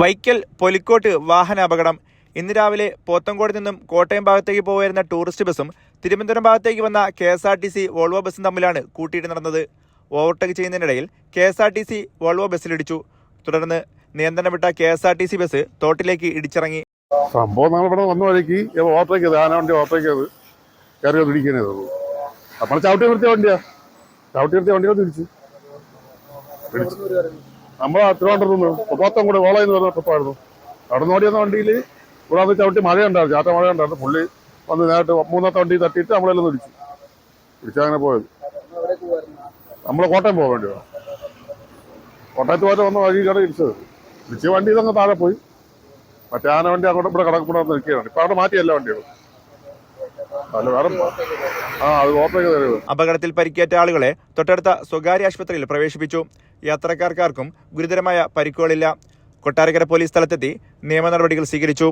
വൈക്കൽ പൊലിക്കോട്ട് വാഹന അപകടം. ഇന്ന് രാവിലെ പോത്തങ്കോട് നിന്നും കോട്ടയം ഭാഗത്തേക്ക് പോയിരുന്ന ടൂറിസ്റ്റ് ബസ്സും തിരുവനന്തപുരം ഭാഗത്തേക്ക് വന്ന K S R T C Volvo ബസ്സും തമ്മിലാണ് കൂട്ടിയിട്ട് നടന്നത്. Overtake ചെയ്യുന്നതിനിടയിൽ K S R T C Volvo ബസ്സിലിടിച്ചു. തുടർന്ന് നിയന്ത്രണം വിട്ട K S R T C bus തോട്ടിലേക്ക് ഇടിച്ചിറങ്ങി. സംഭവം നമ്മൾ ഇവിടെ വന്ന വഴിക്ക് ഓട്ടോയ്ക്ക് ആനവണ്ടി ആന വണ്ടി ഓട്ടോയ്ക്ക് ചെയ്ത് കയറി വന്ന് ഇടിക്കണേ നമ്മൾ ചവിട്ടി നിർത്തിയ വണ്ടിയാ. ചവിട്ടി നിർത്തിയ വണ്ടി തിരിച്ചു. നമ്മൾ തിരുവനന്തപുരത്ത് നിന്ന് കൂടെ ഓളയിൽ നിന്ന് വരുന്ന ട്രിപ്പായിരുന്നു. അവിടെ നിന്ന് ഓടിയെന്ന വണ്ടിയിൽ ഇവിടെ വന്ന് ചവിട്ടി മഴ ഉണ്ടായിരുന്നു. ചാറ്റ മഴ ഉണ്ടായിരുന്നു. പുള്ളി വന്ന് നേരിട്ട് മൂന്നാമത്തെ വണ്ടി തട്ടിയിട്ട് നമ്മളെല്ലാം ഇടിച്ചാൽ അങ്ങനെ പോയത്. നമ്മൾ കോട്ടയം പോകാൻ വേണ്ടിയോ കോട്ടയത്ത് പോയിട്ട് വന്ന വഴിയിലാണ് ഇടിച്ചത്. ഇടിച്ച വണ്ടി ഇതങ്ങ് താഴെ പോയി. മറ്റേ ആന വണ്ടി അങ്ങോട്ട് ഇവിടെ കടക്കപ്പെടാൻ നിൽക്കുകയാണ്. ഇപ്പൊ അവിടെ മാറ്റിയല്ല വണ്ടി വണ്ടികളും അല്ല വേറെ ആ അത് ഓപ്പറേറ്റ് തരുന്നത് അപകടത്തിൽ പരിക്കേറ്റ ആളുകളെ തൊട്ടടുത്ത സ്വകാര്യ ആശുപത്രിയിൽ പ്രവേശിപ്പിച്ചു. യാത്രക്കാർക്കാർക്കും ഗുരുതരമായ പരിക്കുകളില്ല. കൊട്ടാരക്കര പോലീസ് സ്ഥലത്തെത്തി നിയമ നടപടികൾ സ്വീകരിച്ചു.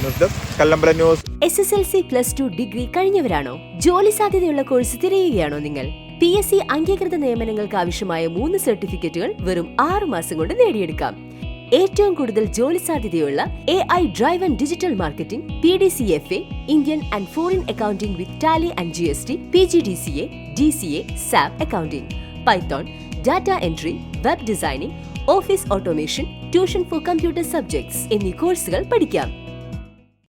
News desk Kallambalam news. S S L C plus two degree കഴിഞ്ഞവരാണോ? ജോലി സാധ്യതയുള്ള കോഴ്സ് തിരയുകയാണോ നിങ്ങൾ? പി എസ് സി അംഗീകൃത നിയമനങ്ങൾക്ക് ആവശ്യമായ മൂന്ന് സർട്ടിഫിക്കറ്റുകൾ വെറും ആറു മാസം കൊണ്ട് നേടിയെടുക്കാം. ഏറ്റവും കൂടുതൽ ജോലി സാധ്യതയുള്ള A I drive and digital marketing P D C F A Indian and foreign accounting with Tally and G S T P G D C A D C A SAP accounting Python data entry web designing office automation tuition for computer subjects എന്നീ കോഴ്സുകൾ പഠിക്കാം.